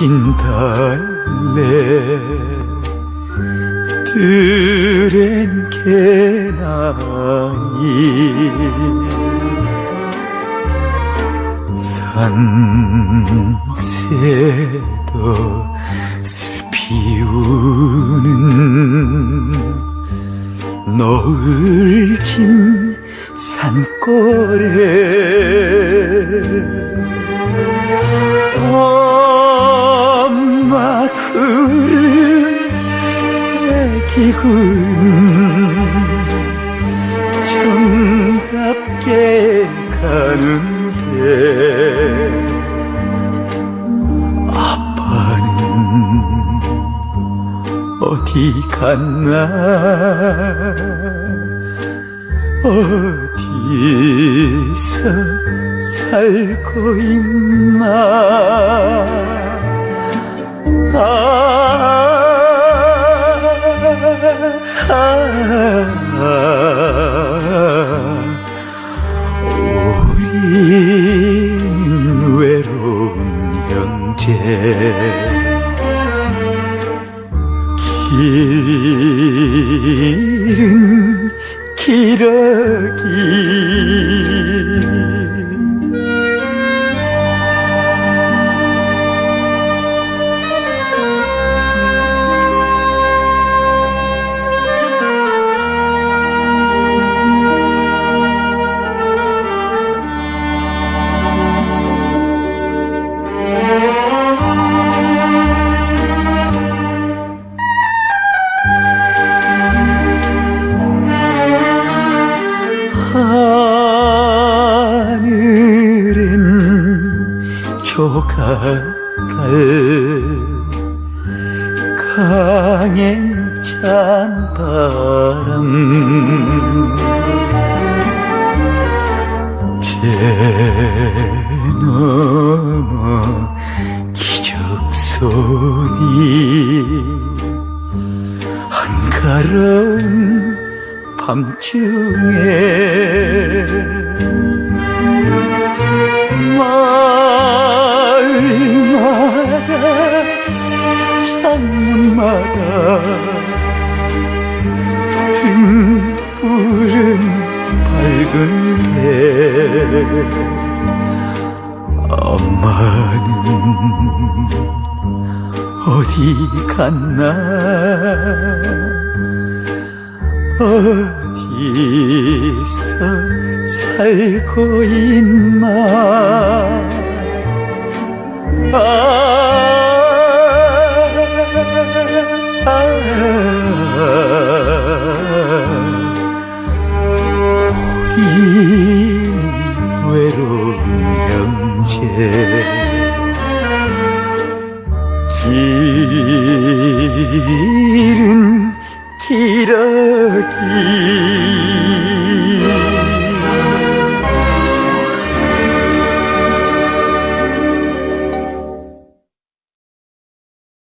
진 갈래 들엔 개나이 산새도 슬피 우는 노을 진 산골에 애기군 정답게 가는데 아빠는 어디 갔나? 어디서 살고 있나 형제 길은 길어기 조각달 강행 찬 바람 제 넘어 기적 소리 한가로운 밤중에 창문마다 등불은 밝은데 엄마는 어디 갔나? 어디서 살고 있나? 아, 아, 길은 길어기